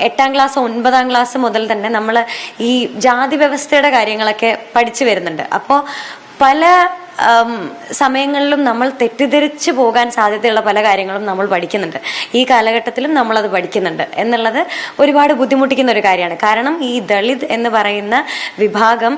എട്ടാം ക്ലാസ് ഒൻപതാം ക്ലാസ് മുതൽ തന്നെ നമ്മൾ ഈ ജാതി വ്യവസ്ഥയുടെ കാര്യങ്ങളൊക്കെ പഠിച്ചു വരുന്നുണ്ട്. അപ്പോൾ പല സമയങ്ങളിലും നമ്മൾ തെറ്റിദ്ധരിച്ചു പോകാൻ സാധ്യതയുള്ള പല കാര്യങ്ങളും നമ്മൾ പഠിക്കുന്നുണ്ട്. ഈ കാലഘട്ടത്തിലും നമ്മളത് പഠിക്കുന്നുണ്ട്. എന്നുള്ളത് ഒരുപാട് ബുദ്ധിമുട്ടിക്കുന്ന ഒരു കാര്യമാണ്. കാരണം ഈ ദളിത് എന്ന് പറയുന്ന വിഭാഗം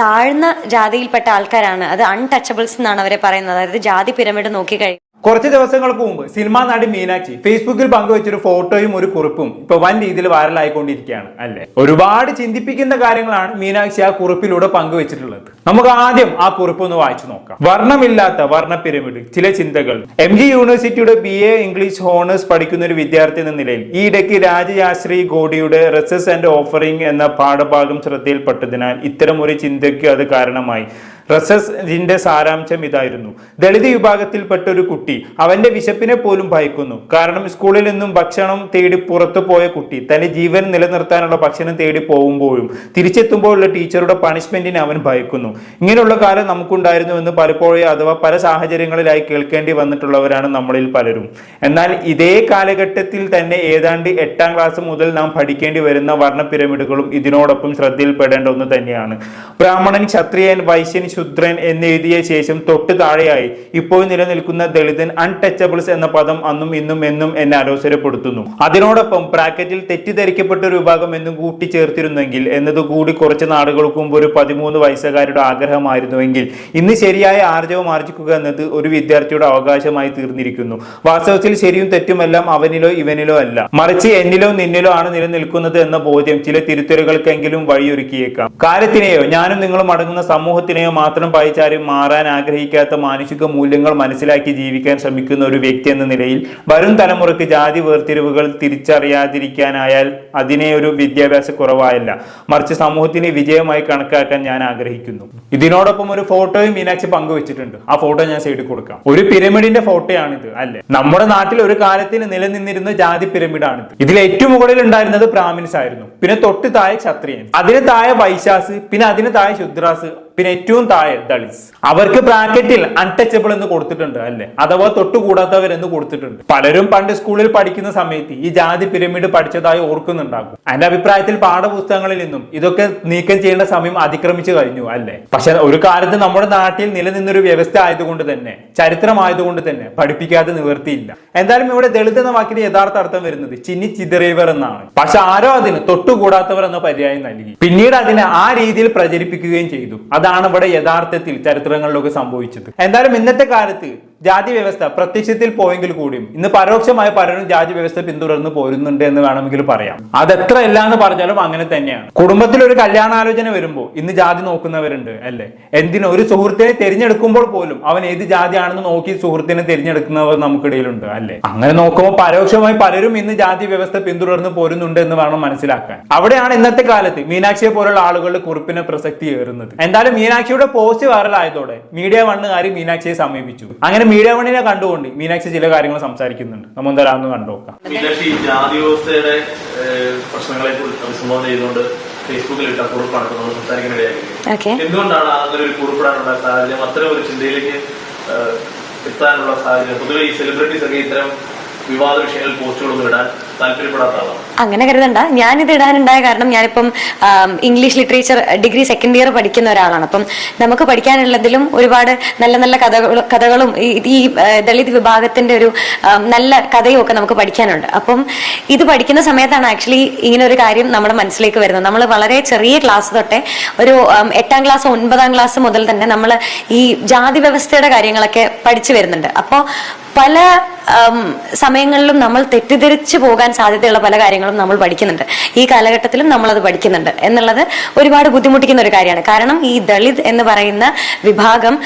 താഴ്ന്ന ജാതിയിൽപ്പെട്ട ആൾക്കാരാണ്. അത് അൺടച്ചബിൾസ് എന്നാണ് അവരെ പറയുന്നത്. അതായത് ജാതി പിരമിഡ് നോക്കിക്കഴിഞ്ഞാൽ കുറച്ച് ദിവസങ്ങൾക്ക് മുമ്പ് സിനിമാ നടി മീനാക്ഷി ഫേസ്ബുക്കിൽ പങ്കുവച്ചൊരു ഫോട്ടോയും ഒരു കുറിപ്പും ഇപ്പൊ വൻ രീതിയിൽ വൈറലായിക്കൊണ്ടിരിക്കുകയാണ് അല്ലെ? ഒരുപാട് ചിന്തിപ്പിക്കുന്ന കാര്യങ്ങളാണ് മീനാക്ഷി ആ കുറിപ്പിലൂടെ പങ്കുവച്ചിട്ടുള്ളത്. നമുക്ക് ആദ്യം ആ കുറിപ്പ് ഒന്ന് വായിച്ചു നോക്കാം. വർണമില്ലാത്ത വർണ പിരമിഡ് ചില ചിന്തകൾ. എം ജി യൂണിവേഴ്സിറ്റിയുടെ ബി എ ഇംഗ്ലീഷ് ഹോണേഴ്സ് പഠിക്കുന്ന ഒരു വിദ്യാർത്ഥി എന്ന നിലയിൽ ഈ ഇടയ്ക്ക് രാജയാശ്രീ ഗോഡിയുടെ റെസസ് ആൻഡ് ഓഫറിംഗ് എന്ന പാഠഭാഗം ശ്രദ്ധയിൽപ്പെട്ടതിനാൽ ഇത്തരം ഒരു ചിന്തയ്ക്ക് അത് കാരണമായി. റസസിന്റെ സാരാംശം ഇതായിരുന്നു. ദളിത് വിഭാഗത്തിൽപ്പെട്ട ഒരു കുട്ടി അവന്റെ വിശപ്പിനെ പോലും ഭയക്കുന്നു. കാരണം സ്കൂളിൽ നിന്നും ഭക്ഷണം തേടി പുറത്തു പോയ കുട്ടി തന്റെ ജീവൻ നിലനിർത്താനുള്ള ഭക്ഷണം തേടി പോകുമ്പോഴും തിരിച്ചെത്തുമ്പോഴുള്ള ടീച്ചറുടെ പണിഷ്മെന്റിനെ അവൻ ഭയക്കുന്നു. ഇങ്ങനെയുള്ള കാലം നമുക്കുണ്ടായിരുന്നു എന്ന് പലപ്പോഴും അഥവാ പല സാഹചര്യങ്ങളിലായി കേൾക്കേണ്ടി വന്നിട്ടുള്ളവരാണ് നമ്മളിൽ പലരും. എന്നാൽ ഇതേ കാലഘട്ടത്തിൽ തന്നെ ഏതാണ്ട് എട്ടാം ക്ലാസ് മുതൽ നാം പഠിക്കേണ്ടി വരുന്ന വർണ പിരമിഡുകളും ഇതിനോടൊപ്പം ശ്രദ്ധയിൽപ്പെടേണ്ട ഒന്ന് തന്നെയാണ്. ബ്രാഹ്മണൻ ക്ഷത്രിയൻ വൈശ്യൻ ശുദ്രൻ എന്നെഴുതിയ ശേഷം തൊട്ട് താഴെയായി ഇപ്പോൾ നിലനിൽക്കുന്ന ദളിതൻ അൺടച്ചബിൾസ് എന്ന പദം അന്നും ഇന്നും എന്നും എന്നെ അലോസരപ്പെടുത്തുന്നു. അതിനോടൊപ്പം ബ്രാക്കറ്റിൽ തെറ്റിദ്ധരിക്കപ്പെട്ട ഒരു വിഭാഗം എന്നും കൂട്ടിച്ചേർത്തിരുന്നെങ്കിൽ എന്നതുകൂടി കുറച്ച് നാടുകൾക്ക് മുമ്പ് ഒരു പതിമൂന്ന് വയസ്സുകാരുടെ ആഗ്രഹമായിരുന്നുവെങ്കിൽ ഇന്ന് ശരിയായ ആർജവം ആർജിക്കുക എന്നത് ഒരു വിദ്യാർത്ഥിയുടെ അവകാശമായി തീർന്നിരിക്കുന്നു. വാസ്തവത്തിൽ ശരിയും തെറ്റുമെല്ലാം അവനിലോ ഇവനിലോ അല്ല. മറിച്ച് എന്നിലോ നിന്നിലോ ആണ് നിലനിൽക്കുന്നത് എന്ന ബോധ്യം ചില തിരുത്തലുകൾക്കെങ്കിലും വഴിയൊരുക്കിയേക്കാം. കാലത്തിനെയോ ഞാനും നിങ്ങളും അടങ്ങുന്ന സമൂഹത്തിനെയോ മാത്രം പായിച്ചാരും മാറാൻ ആഗ്രഹിക്കാത്ത മാനുഷിക മൂല്യങ്ങൾ മനസ്സിലാക്കി ജീവിക്കാൻ ശ്രമിക്കുന്ന ഒരു വ്യക്തി എന്ന നിലയിൽ വരും തലമുറയ്ക്ക് ജാതി വേർതിരിവുകൾ തിരിച്ചറിയാതിരിക്കാനായാൽ അതിനെ ഒരു വിദ്യാഭ്യാസ കുറവായല്ല. മറിച്ച് സമൂഹത്തിനെ വിജയമായി കണക്കാക്കാൻ ഞാൻ ആഗ്രഹിക്കുന്നു. ഇതിനോടൊപ്പം ഒരു ഫോട്ടോയും മീനാക്ഷി പങ്കുവച്ചിട്ടുണ്ട്. ആ ഫോട്ടോ ഞാൻ സൈഡിൽ കൊടുക്കാം. ഒരു പിരമിഡിന്റെ ഫോട്ടോയാണിത് അല്ലെ? നമ്മുടെ നാട്ടിൽ ഒരു കാലത്തിന് നിലനിന്നിരുന്ന ജാതി പിരമിഡാണിത്. ഇതിൽ ഏറ്റവും മുകളിൽ ഉണ്ടായിരുന്നത് ബ്രാഹ്മിൻസ് ആയിരുന്നു പിന്നെ തൊട്ട് താഴെ ക്ഷത്രിയൻ. അതിന് താഴെ വൈശാസ് പിന്നെ അതിന് താഴെ ശുദ്രാസ് പിന്നെ ഏറ്റവും താഴെ ദളിസ് അവർക്ക് ബ്രാക്കറ്റിൽ അൺടച്ചബിൾ എന്ന് കൊടുത്തിട്ടുണ്ട് അല്ലെ? അഥവാ തൊട്ടുകൂടാത്തവർ എന്ന് കൊടുത്തിട്ടുണ്ട്. പലരും പണ്ട് സ്കൂളിൽ പഠിക്കുന്ന സമയത്ത് ഈ ജാതി പിരമിഡ് പഠിച്ചതായി ഓർക്കുന്നുണ്ടാകും. എന്റെ അഭിപ്രായത്തിൽ പാഠപുസ്തകങ്ങളിൽ നിന്നും ഇതൊക്കെ നീക്കം ചെയ്യേണ്ട സമയം അതിക്രമിച്ചു കഴിഞ്ഞു അല്ലെ? പക്ഷെ ഒരു കാലത്ത് നമ്മുടെ നാട്ടിൽ നിലനിന്നൊരു വ്യവസ്ഥ ആയതുകൊണ്ട് തന്നെ ചരിത്രമായതുകൊണ്ട് തന്നെ പഠിപ്പിക്കാതെ നിവർത്തിയില്ല. എന്തായാലും ഇവിടെ ദളിത് എന്ന വാക്കിന് യഥാർത്ഥ അർത്ഥം വരുന്നത് ചിന്നി ചിതറിയവർ എന്നാണ്. പക്ഷെ ആരോ അതിന് തൊട്ടുകൂടാത്തവർ എന്ന പര്യായം നൽകി. പിന്നീട് അതിനെ ആ രീതിയിൽ പ്രചരിപ്പിക്കുകയും ചെയ്തു. അതാണ് ഇവിടെ യഥാർത്ഥത്തിൽ ചരിത്രങ്ങളിലൊക്കെ സംഭവിച്ചത്. എന്തായാലും ഇന്നത്തെ കാലത്ത് ജാതി വ്യവസ്ഥ പ്രത്യക്ഷത്തിൽ പോയെങ്കിൽ കൂടിയും ഇന്ന് പരോക്ഷമായ പലരും ജാതി വ്യവസ്ഥ പിന്തുടർന്ന് പോരുന്നുണ്ട് എന്ന് വേണമെങ്കിൽ പറയാം. അതെത്ര അല്ല എന്ന് പറഞ്ഞാലും അങ്ങനെ തന്നെയാണ്. കുടുംബത്തിൽ ഒരു കല്യാണാലോചന വരുമ്പോൾ ഇന്ന് ജാതി നോക്കുന്നവരുണ്ട് അല്ലേ? എന്തിനും ഒരു സുഹൃത്തിനെ തിരഞ്ഞെടുക്കുമ്പോൾ പോലും അവൻ ഏത് ജാതിയാണെന്ന് നോക്കി സുഹൃത്തിനെ തിരഞ്ഞെടുക്കുന്നവർ നമുക്കിടയിലുണ്ട് അല്ലേ? അങ്ങനെ നോക്കുമ്പോൾ പരോക്ഷമായി പലരും ഇന്ന് ജാതി വ്യവസ്ഥ പിന്തുടർന്ന് പോരുന്നുണ്ട് എന്ന് വേണം മനസ്സിലാക്കാൻ. അവിടെയാണ് ഇന്നത്തെ കാലത്ത് മീനാക്ഷിയെ പോലുള്ള ആളുകളുടെ കുറിപ്പിന് പ്രസക്തി ഏറുന്നത്. എന്തായാലും മീനാക്ഷിയുടെ പോസ്റ്റ് വൈറലായതോടെ മീഡിയ വണ്ണുകാരി മീനാക്ഷിയെ സമീപിച്ചു. അങ്ങനെ മീഡിയ വണ്ണിനെ കണ്ടുകൊണ്ട് മീനാക്ഷി ചില കാര്യങ്ങൾ സംസാരിക്കുന്നുണ്ട്. നമ്മൾ എന്തായാലും കണ്ടു നോക്കാം. മീനാക്ഷി ജാതി വ്യവസ്ഥയുടെ പ്രശ്നങ്ങളെ കുറിച്ച് അഭിസംബോധന ചെയ്തുകൊണ്ട് ഫേസ്ബുക്കിൽ ഇട്ട കുറിപ്പാണ് നമ്മൾ സംസാരിക്കാനിടയായത് എന്തുകൊണ്ടാണ് അങ്ങനെ ഒരു കുറിപ്പിടാനുള്ള സാഹചര്യം? അത്തരം ഒരു ചിന്തയിലേക്ക് എത്താനുള്ള സാഹചര്യം? പൊതുവെ ഈ സെലിബ്രിറ്റീസ് ഒക്കെ ഇത്തരം വിവാദ വിഷയങ്ങളിൽ പോസ്റ്റുകളൊന്നും ഇടാൻ അങ്ങനെ കരുതണ്ട. ഞാനിത് ഇടാനുണ്ടായ കാരണം ഞാനിപ്പം English literature degree second year പഠിക്കുന്ന ഒരാളാണ്. അപ്പം നമുക്ക് പഠിക്കാനുള്ളതിലും ഒരുപാട് നല്ല നല്ല കഥകൾ കഥകളും ഈ ദളിത് വിഭാഗത്തിന്റെ ഒരു നല്ല കഥയും ഒക്കെ നമുക്ക് പഠിക്കാനുണ്ട്. അപ്പം ഇത് പഠിക്കുന്ന സമയത്താണ് ആക്ച്വലി ഇങ്ങനെ ഒരു കാര്യം നമ്മുടെ മനസ്സിലേക്ക് വരുന്നത്. നമ്മൾ വളരെ ചെറിയ ക്ലാസ് തൊട്ടേ ഒരു എട്ടാം ക്ലാസ് ഒൻപതാം ക്ലാസ് മുതൽ തന്നെ നമ്മൾ ഈ ജാതി വ്യവസ്ഥയുടെ കാര്യങ്ങളൊക്കെ പഠിച്ചു വരുന്നുണ്ട്. അപ്പോൾ പല സമയങ്ങളിലും നമ്മൾ തെറ്റിദ്ധരിച്ചു പോകാൻ സാധ്യതയുള്ള പല കാര്യങ്ങളും നമ്മൾ പഠിക്കുന്നുണ്ട്. ഈ കാലഘട്ടത്തിലും നമ്മളത് പഠിക്കുന്നുണ്ട്. എന്നുള്ളത് ഒരുപാട് ബുദ്ധിമുട്ടിക്കുന്ന ഒരു കാര്യമാണ്. കാരണം ഈ ദളിത് എന്ന് പറയുന്ന വിഭാഗം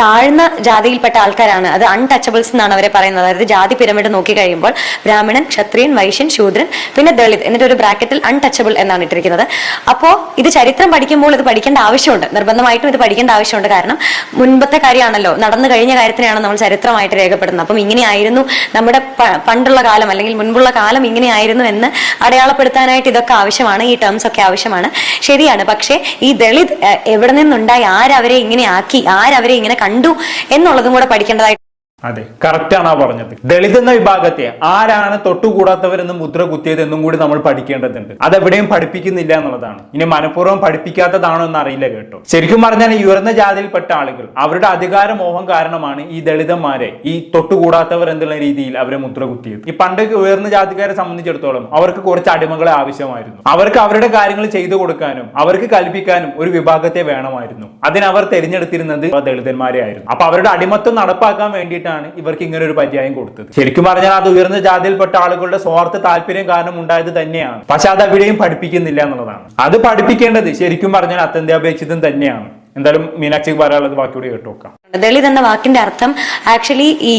താഴ്ന്ന ജാതിയിൽപ്പെട്ട ആൾക്കാരാണ്. അത് അൺടച്ചബിൾസ് എന്നാണ് അവരെ പറയുന്നത്. അതായത് ജാതി പിരമിഡ് നോക്കി കഴിയുമ്പോൾ ബ്രാഹ്മണൻ ക്ഷത്രിയൻ വൈശ്യൻ ശൂദ്രൻ പിന്നെ ദളിത് എന്നിട്ട് ഒരു ബ്രാക്കറ്റിൽ അൺടച്ചബിൾ എന്നാണ് ഇട്ടിരിക്കുന്നത്. അപ്പോൾ ഇത് ചരിത്രം പഠിക്കുമ്പോൾ ഇത് പഠിക്കേണ്ട ആവശ്യമുണ്ട്. നിർബന്ധമായിട്ടും ഇത് പഠിക്കേണ്ട ആവശ്യമുണ്ട്. കാരണം മുൻപത്തെ കാര്യമാണല്ലോ. നടന്നു കഴിഞ്ഞ കാര്യത്തിനെയാണ് നമ്മൾ ചരിത്രമായിട്ട് രേഖപ്പെടുന്നത് അപ്പം ഇങ്ങനെയായിരുന്നു. നമ്മുടെ പണ്ടുള്ള കാലം അല്ലെങ്കിൽ മുൻപുള്ള കാലം ഇങ്ങനെയായിരുന്നു എന്ന് അടയാളപ്പെടുത്താനായിട്ട് ഇതൊക്കെ ആവശ്യമാണ്. ഈ ടേംസ് ഒക്കെ ആവശ്യമാണ്. ശരിയാണ്. പക്ഷേ ഈ ദളിത് എവിടെ നിന്നുണ്ടായി? ആരവരെ ഇങ്ങനെ ആക്കി? ആരവരെ ഇങ്ങനെ കണ്ടു? എന്നുള്ളതും കൂടെ പഠിക്കേണ്ടതായിട്ട് അതെ. കറക്റ്റ് ആണ് ആ പറഞ്ഞത്. ദളിത് എന്ന വിഭാഗത്തെ ആരാണ് തൊട്ടുകൂടാത്തവരെന്ന് മുദ്ര കുത്തിയത് എന്നും കൂടി നമ്മൾ പഠിക്കേണ്ടതുണ്ട്. അതെവിടെയും പഠിപ്പിക്കുന്നില്ല എന്നുള്ളതാണ്. ഇനി മനഃപൂർവം പഠിപ്പിക്കാത്തതാണോ എന്ന് അറിയില്ല കേട്ടോ. ശരിക്കും പറഞ്ഞാൽ ഈ ഉയർന്ന ജാതിയിൽപ്പെട്ട ആളുകൾ അവരുടെ അധികാര മോഹം കാരണമാണ് ഈ ദളിതന്മാരെ ഈ തൊട്ടുകൂടാത്തവർ എന്നുള്ള രീതിയിൽ അവരെ മുദ്ര കുത്തിയത്. ഈ പണ്ട് ഉയർന്ന ജാതിക്കാരെ സംബന്ധിച്ചിടത്തോളം അവർക്ക് കുറച്ച് അടിമകളെ ആവശ്യമായിരുന്നു. അവർക്ക് അവരുടെ കാര്യങ്ങൾ ചെയ്തു കൊടുക്കാനും അവർക്ക് കൽപ്പിക്കാനും ഒരു വിഭാഗത്തെ വേണമായിരുന്നു. അതിനവർ തിരഞ്ഞെടുത്തിരുന്നത് ദളിതന്മാരെ ആയിരുന്നു. അപ്പൊ അവരുടെ അടിമത്വം നടപ്പാക്കാൻ വേണ്ടിയിട്ടാണ് ഇവർക്ക് ഇങ്ങനെ ഒരു പര്യായം കൊടുത്തത്. ശരിക്കും പറഞ്ഞാൽ അത് ഉയർന്ന ജാതിയിൽപ്പെട്ട ആളുകളുടെ സ്വാർത്ഥ താല്പര്യം കാരണം ഉണ്ടായത് തന്നെയാണ്. പക്ഷെ അത് അവിടെയും പഠിപ്പിക്കുന്നില്ല എന്നുള്ളതാണ്. അത് പഠിപ്പിക്കേണ്ടത് ശരിക്കും പറഞ്ഞാൽ അത്യന്താപേക്ഷിതം തന്നെയാണ്. എന്തായാലും മീനാക്ഷിക്ക് പറയാനുള്ളത് ബാക്കിയോട് കേട്ടു നോക്കാം. ദളിത് എന്ന വാക്കിന്റെ അർത്ഥം ആക്ച്വലി ഈ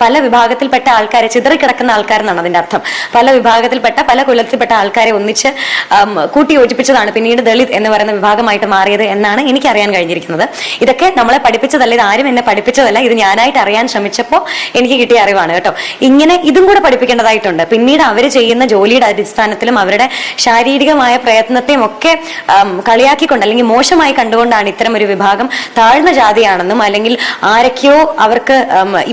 പല വിഭാഗത്തിൽപ്പെട്ട ആൾക്കാരെ ചിതറിക്കിടക്കുന്ന ആൾക്കാരെന്നാണ് അതിന്റെ അർത്ഥം. പല വിഭാഗത്തിൽപ്പെട്ട പല കുലത്തിൽപ്പെട്ട ആൾക്കാരെ ഒന്നിച്ച് കൂട്ടി യോജിപ്പിച്ചതാണ് പിന്നീട് ദളിത് എന്ന് പറയുന്ന വിഭാഗമായിട്ട് മാറിയത് എന്നാണ് എനിക്ക് അറിയാൻ കഴിഞ്ഞിരിക്കുന്നത്. ഇതൊക്കെ നമ്മളെ പഠിപ്പിച്ചതല്ല ഇത് ആരും എന്നെ പഠിപ്പിച്ചതല്ല ഇത് ഞാനായിട്ട് അറിയാൻ ശ്രമിച്ചപ്പോൾ എനിക്ക് കിട്ടിയ അറിവാണ് കേട്ടോ. ഇങ്ങനെ ഇതും കൂടെ പഠിപ്പിക്കേണ്ടതായിട്ടുണ്ട്. പിന്നീട് അവർ ചെയ്യുന്ന ജോലിയുടെ അടിസ്ഥാനത്തിലും അവരുടെ ശാരീരികമായ പ്രയത്നത്തെയും ഒക്കെ കളിയാക്കിക്കൊണ്ട് അല്ലെങ്കിൽ മോശമായി കണ്ടുകൊണ്ടാണ് ഇത്തരം ഒരു വിഭാഗം താഴ്ന്ന ജാതിയാണെന്നും അല്ലെങ്കിൽ ആരൊക്കെയോ അവർക്ക്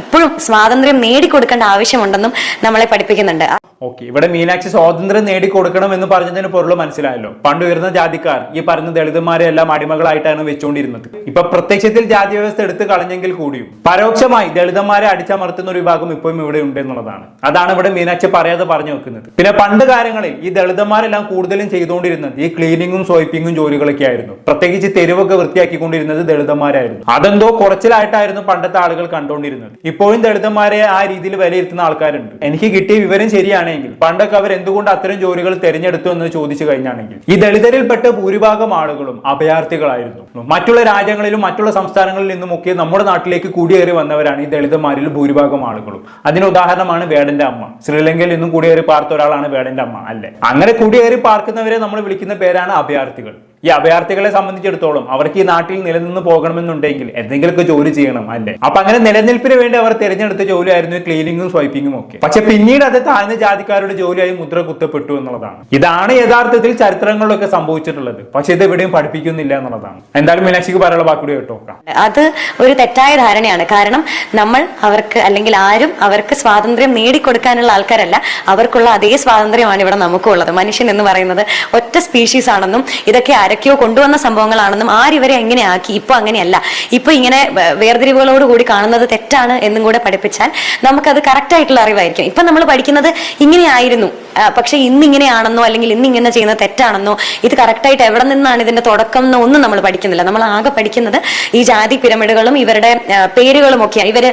ഇപ്പോഴും സ്വാതന്ത്ര്യം നേടിക്കൊടുക്കേണ്ട ആവശ്യമുണ്ടെന്നും നമ്മളെ പഠിപ്പിക്കുന്നുണ്ട്. ഓക്കെ. ഇവിടെ മീനാക്ഷി സ്വാതന്ത്ര്യം നേടിക്കൊടുക്കണം എന്ന് പറഞ്ഞതിന് പൊരുൾ മനസ്സിലായല്ലോ. പണ്ട് ഉയർന്ന ജാതിക്കാർ ഈ പറഞ്ഞ ദളിതന്മാരെ എല്ലാം അടിമകളായിട്ടാണ് വെച്ചുകൊണ്ടിരുന്നത് ഇപ്പൊ പ്രത്യക്ഷത്തിൽ ജാതി വ്യവസ്ഥ എടുത്തു കളഞ്ഞെങ്കിൽ കൂടിയും പരോക്ഷമായി ദളിതന്മാരെ അടിച്ചമർത്തുന്ന ഒരു വിഭാഗം ഇപ്പോഴും ഇവിടെ ഉണ്ട് എന്നുള്ളതാണ്. അതാണ് ഇവിടെ മീനാക്ഷി പറയാതെ പറഞ്ഞു വെക്കുന്നത്. പിന്നെ പണ്ട് കാലങ്ങളിൽ ഈ ദളിതന്മാരെല്ലാം കൂടുതലും ചെയ്തുകൊണ്ടിരുന്നത് ഈ ക്ലീനിങ്ങും സ്വൈപ്പിങ്ങും ജോലികളൊക്കെ ആയിരുന്നു. പ്രത്യേകിച്ച് തെരുവൊക്കെ വൃത്തിയാക്കിക്കൊണ്ടിരുന്നത് ദളിതന്മാരായിരുന്നു. അതെന്തോ കുറച്ചിലായിട്ടായിരുന്നു പണ്ടത്തെ ആളുകൾ കണ്ടുകൊണ്ടിരുന്നത്. ഇപ്പോഴും ദളിതന്മാരെ ആ രീതിയിൽ വിലയിരുത്തുന്ന ആൾക്കാരുണ്ട്. എനിക്ക് കിട്ടിയ വിവരം ശരിയാണെങ്കിൽ പണ്ടൊക്കെ അവർ എന്തുകൊണ്ട് അത്തരം ജോലികൾ തിരഞ്ഞെടുത്തു എന്ന് ചോദിച്ചു കഴിഞ്ഞാണെങ്കിൽ ഈ ദളിതരിൽപ്പെട്ട ഭൂരിഭാഗം ആളുകളും അഭയാർത്ഥികളായിരുന്നു. മറ്റുള്ള രാജ്യങ്ങളിലും മറ്റുള്ള സംസ്ഥാനങ്ങളിൽ നിന്നുമൊക്കെ നമ്മുടെ നാട്ടിലേക്ക് കുടിയേറി വന്നവരാണ് ഈ ദളിതന്മാരിൽ ഭൂരിഭാഗം ആളുകളും. അതിന് ഉദാഹരണമാണ് വേടന്റെ അമ്മ. ശ്രീലങ്കയിൽ നിന്നും കുടിയേറി പാർത്ത ഒരാളാണ് വേടന്റെ അമ്മ അല്ലെ? അങ്ങനെ കുടിയേറി പാർക്കുന്നവരെ നമ്മൾ വിളിക്കുന്ന പേരാണ് അഭയാർത്ഥികൾ. ഈ അഭയാർത്ഥികളെ സംബന്ധിച്ചിടത്തോളം അവർക്ക് ഈ നാട്ടിൽ നിലനിന്ന് പോകണമെന്നുണ്ടെങ്കിൽ എന്തെങ്കിലുമൊക്കെ ജോലി ചെയ്യണം അല്ലേ? അപ്പൊ അങ്ങനെ നിലനിൽപ്പിന് വേണ്ടി അവർ തിരഞ്ഞെടുത്ത ജോലിയായിരുന്നു ക്ലീനിങ്ങും സ്വൈപ്പിങ്ങും ഒക്കെ. പക്ഷെ പിന്നീട് അത് താഴ്ന്ന ജാതിക്കാരുടെ ജോലിയായി മുദ്ര കുത്തപ്പെട്ടു എന്നുള്ളതാണ്. ഇതാണ് യഥാർത്ഥത്തിൽ ചരിത്രങ്ങളിലൊക്കെ സംഭവിച്ചിട്ടുള്ളത്. പക്ഷെ ഇത് എവിടെയും പഠിപ്പിക്കുന്നില്ല എന്നുള്ളതാണ്. എന്തായാലും മീനാക്ഷിക്ക് പറയാനുള്ള ബാക്കി കേട്ടോ അത് ഒരു തെറ്റായ ധാരണയാണ്. കാരണം നമ്മൾ അവർക്ക് അല്ലെങ്കിൽ ആരും അവർക്ക് സ്വാതന്ത്ര്യം നേടിക്കൊടുക്കാനുള്ള ആൾക്കാരല്ല. അവർക്കുള്ള അതേ സ്വാതന്ത്ര്യമാണ് ഇവിടെ നമുക്കുള്ളത്. മനുഷ്യൻ എന്ന് പറയുന്നത് ഒറ്റ സ്പീഷീസ് ആണെന്നും ഇതൊക്കെ ആരൊക്കെയോ കൊണ്ടുവന്ന സംഭവങ്ങളാണെന്നും ആരിവരെ എങ്ങനെ ആക്കി? ഇപ്പൊ അങ്ങനെയല്ല. ഇപ്പൊ ഇങ്ങനെ വേർതിരിവുകളോട് കൂടി കാണുന്നത് തെറ്റാണ് എന്നും കൂടെ പഠിപ്പിച്ചാൽ നമുക്കത് കറക്റ്റ് ആയിട്ടുള്ള അറിവായിരിക്കും. ഇപ്പൊ നമ്മൾ പഠിക്കുന്നത് ഇങ്ങനെയായിരുന്നു. പക്ഷെ ഇന്ന് ഇങ്ങനെയാണെന്നോ അല്ലെങ്കിൽ ഇന്ന് ഇങ്ങനെ ചെയ്യുന്നത് തെറ്റാണെന്നോ ഇത് കറക്റ്റായിട്ട് എവിടെ നിന്നാണ് ഇതിന്റെ തുടക്കം എന്നോ ഒന്നും നമ്മൾ പഠിക്കുന്നില്ല. നമ്മൾ ആകെ പഠിക്കുന്നത് ഈ ജാതി പിരമിഡുകളും ഇവരുടെ പേരുകളും ഒക്കെയാണ്. ഇവർ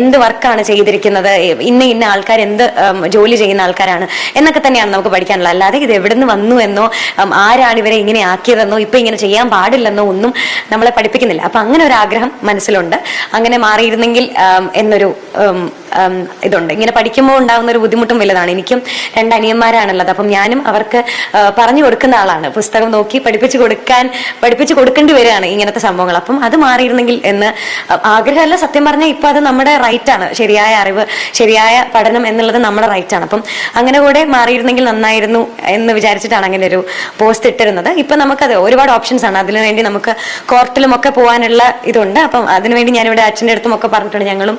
എന്ത് വർക്കാണ് ചെയ്തിരിക്കുന്നത്? ഇന്ന ഇന്ന ആൾക്കാർ എന്ത് ജോലി ചെയ്യുന്ന ആൾക്കാരാണ് എന്നൊക്കെ തന്നെയാണ് നമുക്ക് പഠിക്കാനുള്ളത്. അല്ലാതെ ഇത് എവിടെ നിന്ന് വന്നു എന്നോ ആരാണ് ഇവരെ ഇങ്ങനെ ആക്കിയതെന്നോ ഇപ്പൊ ഇങ്ങനെ ചെയ്യാൻ പാടില്ലെന്നോ ഒന്നും നമ്മളെ പഠിപ്പിക്കുന്നില്ല. അപ്പൊ അങ്ങനെ ഒരു ആഗ്രഹം മനസ്സിലുണ്ട്. അങ്ങനെ മാറിയിരുന്നെങ്കിൽ എന്നൊരു ഇതുണ്ട്. ഇങ്ങനെ പഠിക്കുമ്പോൾ ഉണ്ടാകുന്ന ഒരു ബുദ്ധിമുട്ടും വലുതാണ്. എനിക്കും രണ്ട് അനിയന്മാരാണുള്ളത്. അപ്പം ഞാനും അവർക്ക് പറഞ്ഞു കൊടുക്കുന്ന ആളാണ്. പുസ്തകം നോക്കി പഠിപ്പിച്ചു കൊടുക്കാൻ പഠിപ്പിച്ചു കൊടുക്കേണ്ടി വരികയാണ് ഇങ്ങനത്തെ സംഭവങ്ങൾ. അപ്പം അത് മാറിയിരുന്നെങ്കിൽ എന്ന് ആഗ്രഹമല്ല. സത്യം പറഞ്ഞാൽ ഇപ്പൊ അത് നമ്മുടെ റൈറ്റ് ആണ്. ശരിയായ അറിവ് ശരിയായ പഠനം എന്നുള്ളത് നമ്മുടെ റൈറ്റ് ആണ്. അപ്പം അങ്ങനെ കൂടെ മാറിയിരുന്നെങ്കിൽ നന്നായിരുന്നു എന്ന് വിചാരിച്ചിട്ടാണ് അങ്ങനെ ഒരു പോസ്റ്റ് ഇട്ടിരുന്നത്. ഇപ്പൊ നമുക്കത് ഒരുപാട് ഓപ്ഷൻസ് ആണ്. അതിനു വേണ്ടി നമുക്ക് കോർട്ടിലും ഒക്കെ പോകാനുള്ള ഇതുണ്ട്. അപ്പം അതിനുവേണ്ടി ഞാനിവിടെ അച്ഛന്റെ അടുത്തും ഒക്കെ പറഞ്ഞിട്ടുണ്ട്. ഞങ്ങളും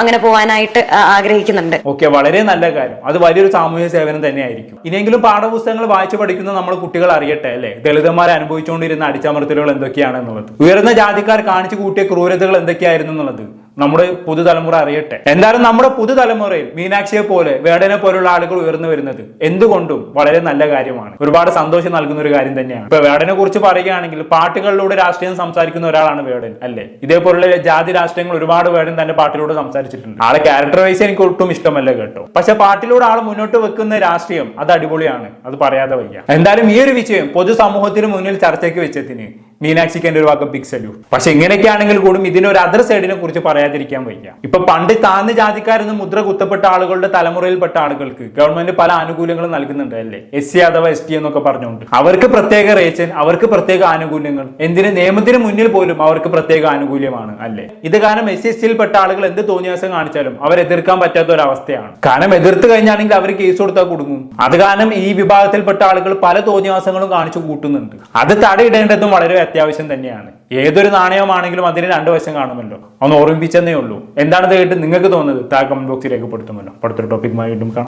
അങ്ങനെ പോകാനായിട്ട് ആ, ആഗ്രഹിക്കുന്നുണ്ട്. ഓക്കെ വളരെ നല്ല കാര്യം. അത് വലിയൊരു സാമൂഹ്യ സേവനം തന്നെയായിരിക്കും. ഇനിയെങ്കിലും പാഠപുസ്തകങ്ങൾ വായിച്ചു പഠിക്കുന്ന നമ്മൾ കുട്ടികൾ അറിയട്ടെ അല്ലെ? ദളിതന്മാർ അനുഭവിച്ചുകൊണ്ടിരുന്ന അടിച്ചമർത്തലുകൾ എന്തൊക്കെയാണ് എന്നുള്ളത്? ഉയർന്ന ജാതിക്കാർ കാണിച്ചു കൂട്ടിയ ക്രൂരതകൾ എന്തൊക്കെയായിരുന്നു എന്നുള്ളത്? നമ്മുടെ പുതുതലമുറ അറിയട്ടെ. എന്തായാലും നമ്മുടെ പുതുതലമുറയിൽ മീനാക്ഷിയെ പോലെ വേടനെ പോലുള്ള ആളുകൾ ഉയർന്നു വരുന്നത് എന്തുകൊണ്ടും വളരെ നല്ല കാര്യമാണ്. ഒരുപാട് സന്തോഷം നൽകുന്ന ഒരു കാര്യം തന്നെയാണ്. ഇപ്പൊ വേടനെ കുറിച്ച് പറയുകയാണെങ്കിൽ പാട്ടുകളിലൂടെ രാഷ്ട്രീയം സംസാരിക്കുന്ന ഒരാളാണ് വേടൻ അല്ലെ? ഇതേപോലുള്ള ജാതി രാഷ്ട്രീയങ്ങൾ ഒരുപാട് വേടൻ തന്റെ പാട്ടിലൂടെ സംസാരിച്ചിട്ടുണ്ട്. ആളെ ക്യാരക്ടർ വൈസ് എനിക്ക് ഒട്ടും ഇഷ്ടമല്ല കേട്ടോ. പക്ഷെ പാട്ടിലൂടെ ആൾ മുന്നോട്ട് വെക്കുന്ന രാഷ്ട്രീയം അത് അടിപൊളിയാണ്. അത് പറയാതെ വയ്യ. എന്തായാലും ഈ ഒരു വിജയം പൊതുസമൂഹത്തിന് മുന്നിൽ ചർച്ചയ്ക്ക് വെച്ചതിന് മീനാക്ഷിക്ക് എന്റെ ഒരു വാക്ക് ബിഗ് സല്യൂട്ട് പക്ഷെ ഇങ്ങനെയൊക്കെ ആണെങ്കിൽ കൂടി ഇതിന് ഒരു അതർ സൈഡിനെ കുറിച്ച് പറയാതിരിക്കാൻ വയ്യ. ഇപ്പൊ പണ്ട് താഴ്ന്ന ജാതിക്കാരെന്ന് മുദ്ര കുത്തപ്പെട്ട ആളുകളുടെ തലമുറയിൽപ്പെട്ട ആളുകൾക്ക് ഗവൺമെന്റ് പല ആനുകൂല്യങ്ങളും നൽകുന്നുണ്ട് അല്ലേ? എസ് സി അഥവാ എസ് ടി എന്നൊക്കെ പറഞ്ഞുകൊണ്ട്. അവർക്ക് പ്രത്യേക റേഷൻ അവർക്ക് പ്രത്യേക ആനുകൂല്യങ്ങൾ. എന്തിന് നിയമത്തിന് മുന്നിൽ പോലും അവർക്ക് പ്രത്യേക ആനുകൂല്യമാണ് അല്ലേ? ഇത് കാരണം എസ് സി എസ് ടിയിൽപ്പെട്ട ആളുകൾ എന്ത് തോന്നിയാസം കാണിച്ചാലും അവർ എതിർക്കാൻ പറ്റാത്ത ഒരു അവസ്ഥയാണ്. കാരണം എതിർത്ത് കഴിഞ്ഞാണെങ്കിൽ അവർ കേസ് കൊടുത്താൽ കുടുങ്ങും. അത് കാരണം ഈ വിഭാഗത്തിൽപ്പെട്ട ആളുകൾ പല തോന്നിയാസങ്ങളും കാണിച്ചു കൂട്ടുന്നുണ്ട്. അത് തടയിടേണ്ടതും വളരെ അത്യാവശ്യം തന്നെയാണ്. ഏതൊരു നാണയമാണെങ്കിലും അതിന് രണ്ട് വശം കാണുമല്ലോ. ഒന്ന് ഓർമ്മിപ്പിച്ചെന്നേ ഉള്ളൂ. എന്താണ് കേട്ട് നിങ്ങൾക്ക് തോന്നുന്നത്? താ കമന്റ് ബോക്സിൽ രേഖപ്പെടുത്തുമല്ലോ. അടുത്തൊരു ടോപ്പിക്കുമായി വീണ്ടും കാണാം.